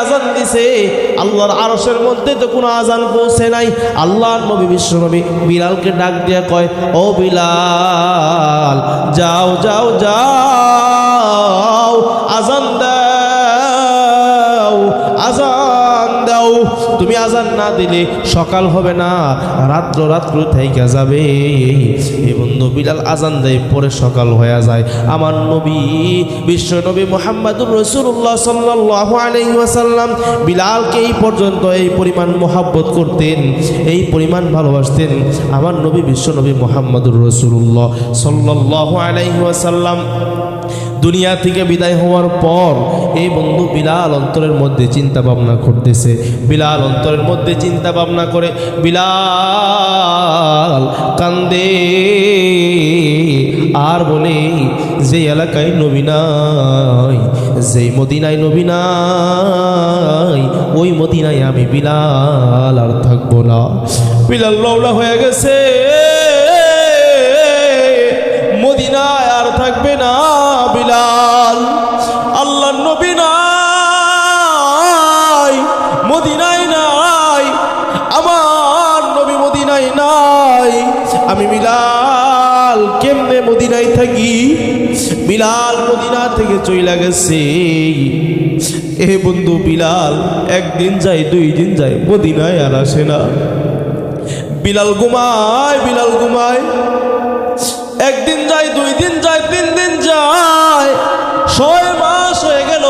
আজান দিছে, আল্লাহর আরসের মধ্যে তো কোনো আজান পৌঁছে নাই। আল্লাহর নবী বিশ্বনবী বিলালকে ডাক দিয়া কয়, ও বিলাল, যাও যাও যাও। তুমি আজান না দিলে সকাল হবে না, রাত্র রাত্র থেকে যাবে। এ বন্ধু, বিলাল আজান দেয়, পরে সকাল হয়ে যায়। আমার নবী, বিশ্ব নবী মোহাম্মদুর রসুল্লাহ সাল্লাহ আলহিহাসাল্লাম বিলালকে এই পর্যন্ত এই পরিমাণ মোহাব্বত করতেন, এই পরিমাণ ভালোবাসতেন। আমার নবী বিশ্ব নবী মোহাম্মদুর রসুল্লাহ সাল্লাহ আলহিহাসাল্লাম দুনিয়া থেকে বিদায় হওয়ার পর এই বন্ধু বিলাল অন্তরের মধ্যে চিন্তা ভাবনা করতেছে। বিলাল অন্তরের মধ্যে চিন্তা ভাবনা করে, বিলাল কান্দে, আর বলে, যে এলাকায় নবী নাই যেই মদিনায় নবী নাই, ওই মদিনায় আমি বিলাল আর থাকব না। বিলাল লওলা হয়ে গেছে। বিলাল মদিনা থেকে চইলা গেছে। এ বন্ধু বিলাল, একদিন যায় দুই দিন যায়, মদিনায় আর আসে না। বিলাল ঘুমায় বিলাল ঘুমায়। একদিন যায় দুই দিন যায় তিন দিন যায়। ছয় মাস হয়ে গেল,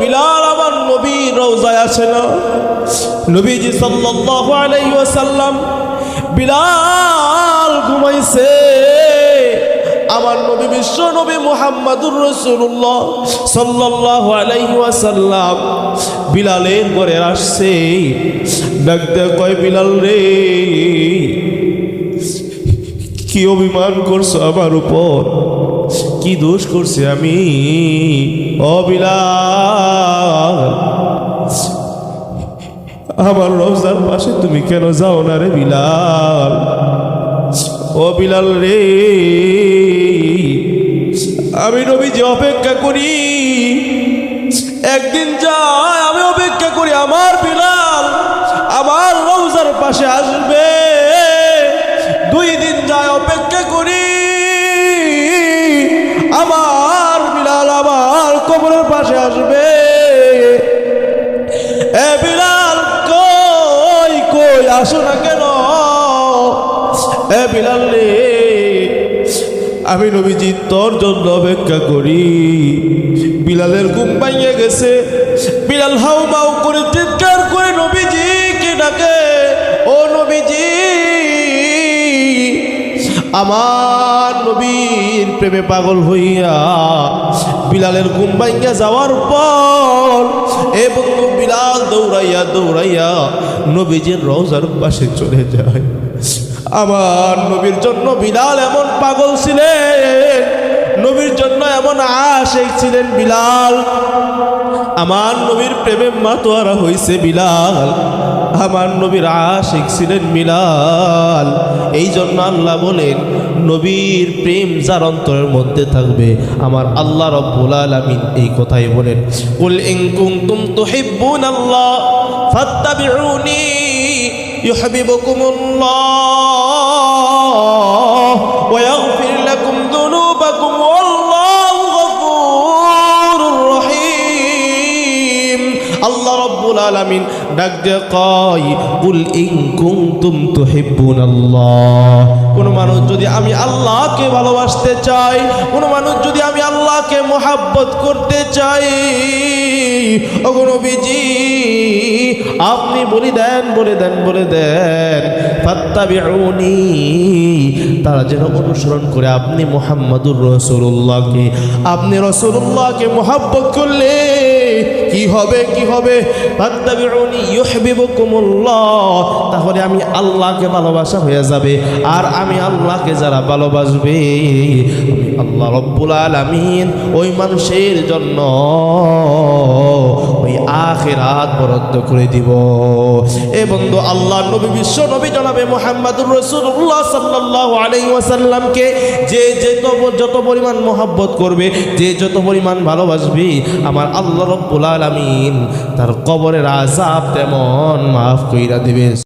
বিলাল আমার নবী রওজায় আসে না। নবীজি সাল্লাল্লাহু আলাইহি ওয়াসাল্লাম বিলাল ঘুমাইছে। আমার নবী বিশ্ব নবী মুহাম্মাদুর রাসূলুল্লাহ সাল্লাল্লাহু আলাইহি ওয়াসাল্লাম বিলালের ঘরে আসছে। ডাকতে কয় বিলাল রে, কি অভিমান করছ আমার উপর? কি দোষ করছি আমি? অবিলাল আমার রোজার পাশে তুমি কেন যাও না রে বিলাল? ও বিলাল রে, আমি নবী যে অপেক্ষা করি। একদিন যায়, আমি অপেক্ষা করি, আমার বিলাল আমার রোজার পাশে আসবে। দুই দিন যায়, অপেক্ষা করি। আমার বিলাল আমার কবরের পাশে আসবে। এ বিলাল, কই কই, আসো না কেন? এ বিলাল রে, আমি নবীজি তোর জন্য অপেক্ষা করি। বিলালের ঘুম ভাঙিয়ে গেছে। বিলাল হাউ মাউ করে চিৎকার করে নবীজি কে ডাকে, ও নবীজি, আমার নবীর প্রেমে পাগল হইয়া বিলালের ঘুম ভাঙ্গা যাওয়ার পর এ বন্ধু বিলাল দৌড়াইয়া দৌড়াইয়া নবীজির রোজার পাশে চলে যায়। আমার নবীর জন্য বিলাল এমন পাগল ছিলেন, নবীর জন্য এমন আশেক ছিলেন বিলাল। আমার নবীর প্রেমে মাতোয়ারা হইছে বিলাল, আমার নবীর আশিক ছিলেন বিলাল। এই জন্য আল্লাহ বলেন, নবীর প্রেম যার অন্তরের মধ্যে থাকবে, আমার আল্লাহ রব্বুল আলামিন এই কথাই বলেন। কুল ইন কুনতুম তুহিব্বুনাল্লাহ, ফাত্তাবিউনি ইউহিব্বুকুমুল্লাহ ওয়া ইয়াগফির লাকুম যুনুবাকুম ওয়াল্লাহু গফুরুর রহিম আল্লাহ রব্বুল আলামিন ডাক দিয়ে কয়, কুল ইন কুনতুম তুহিব্বুনাল্লাহ কোন মানুষ যদি আমি আল্লাহকে ভালোবাসতে চাই, কোন মানুষ যদি আমি আল্লাহকে মোহাব্বত করতে চাই, ওগো নবীজি আপনি বলে দেন বলে দেন বলে দেন। ফাত্তাবিউনি, তারা যেন অনুসরণ করে আপনি মোহাম্মদুর রসুল্লাহকে আপনি রসুল্লাহকে মোহাব্বত করলে কি হবে কি হবে? ফাত্তাবিউনি ইউহিব্বুকুমুল্লাহ, তাহলে আমি আল্লাহকে ভালোবাসা হয়ে যাবে। আর আমি আল্লাহকে যারা ভালোবাসবে আল্লাহ রব্বুল আলামিন ওই মানুষের জন্য আখেরাত বরাদ্দ করে দিব। এ বন্ধু, আল্লাহ নবী, বিশ্ব নবী জনাবে মোহাম্মদুর রসুল্লাহ সাল্লাহ আলাই ওয়াসাল্লামকে যে যত যত পরিমাণ মোহাব্বত করবে, যে যত পরিমাণ ভালোবাসবি, আমার আল্লাহ রব্বুল আলমিন তার কবরের আজাব তেমন মাফ কইরা দিবে